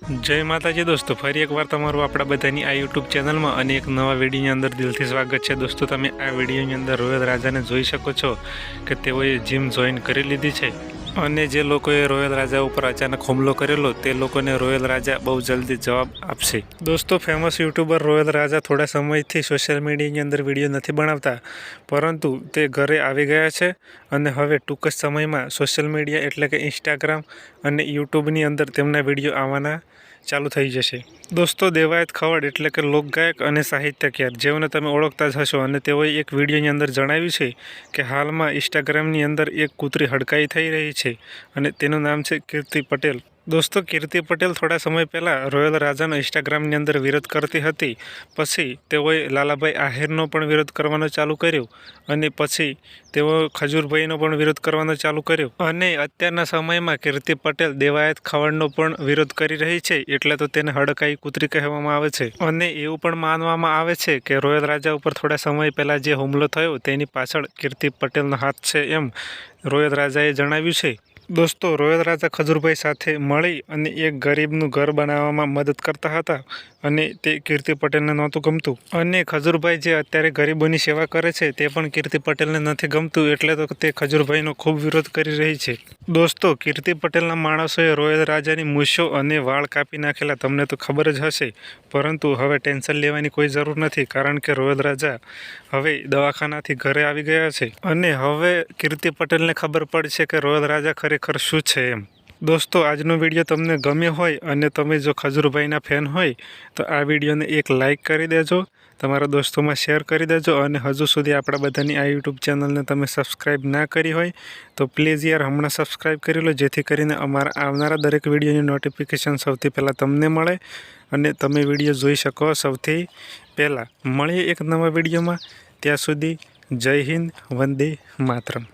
જય માતાજી દોસ્તો, ફરી એકવાર તમારું આપણા બધાની આ યુટ્યુબ ચેનલમાં અને એક નવા વિડીયોની અંદર દિલથી સ્વાગત છે. દોસ્તો, તમે આ વિડીયોની અંદર રોહિત રાજાને જોઈ શકો છો કે તેઓએ જીમ જોઈન કરી લીધી છે. અને જે લોકોએ રોયલ રાજા ઉપર અચાનક હુમલો કરેલો, તે લોકોને રોયલ રાજા બહુ જલ્દી જવાબ આપશે. દોસ્તો ફેમસ યુટ્યુબર રોયલ રાજા થોડા સમયથી સોશિયલ મીડિયાની અંદર વીડિયો નથી બનાવતા, પરંતુ તે ઘરે આવી ગયા છે અને હવે ટૂંક જ સમયમાં સોશિયલ મીડિયા એટલે કે ઇન્સ્ટાગ્રામ અને યુટ્યુબની અંદર તેમના વીડિયો આવવાના ચાલુ થઈ જશે. દોસ્તો, દેવાયત ખવડ એટલે કે લોકગાયક અને સાહિત્યકાર, જેઓને તમે ઓળખતા જ હશો અને તેઓએ એક વિડીયોની અંદર જણાવ્યું છે કે હાલમાં ઇન્સ્ટાગ્રામની અંદર એક કૂતરી હડકાઈ થઈ રહી છે. અને તેનું નામ છે કીર્તિ પટેલ. દોસ્તો, કીર્તિ પટેલ થોડા સમય પહેલાં રોયલ રાજાનો ઇન્સ્ટાગ્રામની અંદર વિરોધ કરતી હતી. પછી તેઓએ લાલાભાઈ આહિરનો પણ વિરોધ કરવાનો ચાલુ કર્યો અને પછી તેઓ ખજૂરભાઈનો પણ વિરોધ કરવાનો ચાલુ કર્યો. અને અત્યારના સમયમાં કીર્તિ પટેલ દેવાયત ખવડનો પણ વિરોધ કરી રહી છે, એટલે તો તેને હડકાઈ કૂતરી કહેવામાં આવે છે. અને એવું પણ માનવામાં આવે છે કે રોયલ રાજા ઉપર થોડા સમય પહેલાં જે હુમલો થયો, તેની પાછળ કીર્તિ પટેલનો હાથ છે એમ રોયલ રાજાએ જણાવ્યું છે. દોસ્તો, રોયલ રાજા ખજૂરભાઈ સાથે મળી અને એક ગરીબનું ઘર બનાવવામાં મદદ કરતા હતા અને તે કીર્તિ પટેલને નહોતું ગમતું. અને ખજૂરભાઈ જે અત્યારે ગરીબોની સેવા કરે છે, તે પણ કીર્તિ પટેલને નથી ગમતું એટલે તો તે ખજૂરભાઈનો ખૂબ વિરોધ કરી રહી છે. દોસ્તો, કીર્તિ પટેલના માણસોએ રોયલ રાજાની મૂછો અને વાળ કાપી નાખેલા તમને તો ખબર જ હશે, પરંતુ હવે ટેન્શન લેવાની કોઈ જરૂર નથી કારણ કે રોયલ રાજા હવે દવાખાનાથી ઘરે આવી ગયા છે. અને હવે કીર્તિ પટેલને ખબર પડશે કે રોયલ રાજા ખરેખર શું છે એમ? દોસ્તો, આજનો વીડિયો તમને ગમ્યો હોય અને તમે જો ખજૂરભાઈના ફેન હોય, તો આ વિડીયોને એક લાઇક કરી દેજો, તમારા દોસ્તોમાં શેર કરી દેજો અને હજુ સુધી આપણા બધાની આ યુટ્યુબ ચેનલને તમે સબસ્ક્રાઈબ ના કરી હોય, તો પ્લીઝ યાર હમણાં સબસ્ક્રાઈબ કરી લો, જેથી કરીને અમારા આવનારા દરેક વિડીયોની નોટિફિકેશન સૌથી પહેલાં તમને મળે અને તમે વીડિયો જોઈ શકો સૌથી પહેલાં. મળીએ એક નવા વિડીયોમાં. ત્યાં સુધી જય હિન્દ, વંદે માતરમ.